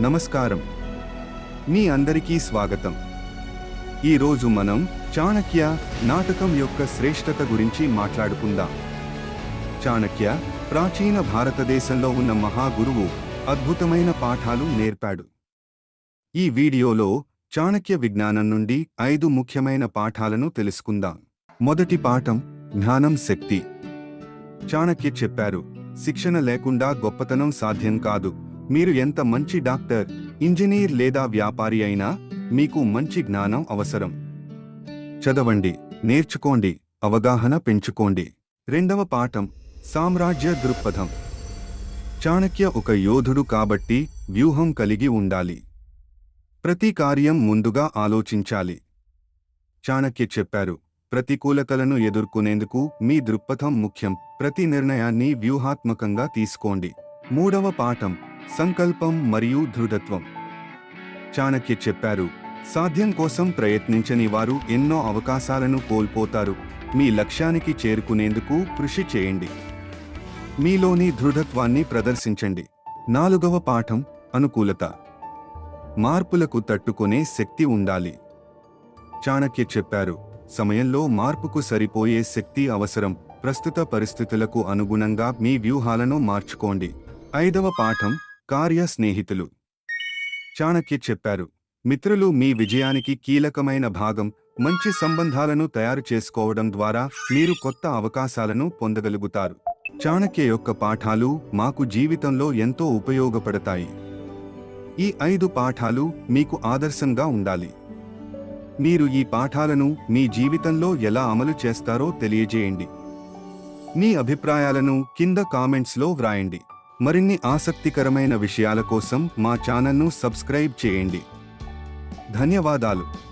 నమస్కారం. మీ అందరికీ స్వాగతం. ఈరోజు మనం చాణక్య నాటకం యొక్క శ్రేష్టత గురించి మాట్లాడుకుందాం. చాణక్య ప్రాచీన భారతదేశంలో ఉన్న మహాగురువు అద్భుతమైన పాఠాలు నేర్పాడు. ఈ వీడియోలో చాణక్య విజ్ఞానం నుండి ఐదు ముఖ్యమైన పాఠాలను తెలుసుకుందాం. మొదటి పాఠం జ్ఞానం శక్తి. చాణక్య చెప్పారు శిక్షణ లేకుండా గొప్పతనం సాధ్యం కాదు. మీరు ఎంత మంచి డాక్టర్ ఇంజనీర్ లేదా వ్యాపారి అయినా మీకు మంచి జ్ఞానం అవసరం. చదవండి నేర్చుకోండి అవగాహన పెంచుకోండి. రెండవ పాఠం సామ్రాజ్య దృక్పథం. చాణక్య ఒక యోధుడు కాబట్టి వ్యూహం కలిగి ఉండాలి. ప్రతి కార్యం ముందుగా ఆలోచించాలి. చాణక్య చెప్పారు ప్రతికూలతలను ఎదుర్కొనేందుకు మీ దృక్పథం ముఖ్యం ప్రతి నిర్ణయాన్ని వ్యూహాత్మకంగా తీసుకోండి. మూడవ పాఠం సంకల్పం మరియు దృఢత్వం. చాణక్య చెప్పారు సాధ్యం కోసం ప్రయత్నించని వారు ఎన్నో అవకాశాలను కోల్పోతారు. మీ లక్ష్యానికి చేరుకునేందుకు కృషి చేయండి. మీలోని దృఢత్వాన్ని ప్రదర్శించండి. నాలుగవ పాఠం అనుకూలత. మార్పులకు తట్టుకునే శక్తి ఉండాలి. చాణక్య చెప్పారు సమయంలో మార్పుకు సరిపోయే శక్తి అవసరం. ప్రస్తుత పరిస్థితులకు అనుగుణంగా మీ వ్యూహాలను మార్చుకోండి. ఐదవ పాఠం కార్య స్నేహితులు చాణక్య చెప్పారు మిత్రులు మీ విజయానికి కీలకమైన భాగం. మంచి సంబంధాలను తయారు చేసుకోవడం ద్వారా మీరు కొత్త అవకాశాలను పొందగలుగుతారు. చాణక్య యొక్క పాఠాలు మాకు జీవితంలో ఎంతో ఉపయోగపడతాయి. ఈ ఐదు పాఠాలు మీకు ఆదర్శంగా ఉండాలి. మీరు ఈ పాఠాలను మీ జీవితంలో ఎలా అమలు చేస్తారో తెలియజేయండి. మీ అభిప్రాయాలను కింద కామెంట్స్లో వ్రాయండి. మరిన్ని ఆసక్తికరమైన విషయాల కోసం మా ఛానల్ను సబ్స్క్రైబ్ చేయండి. ధన్యవాదాలు.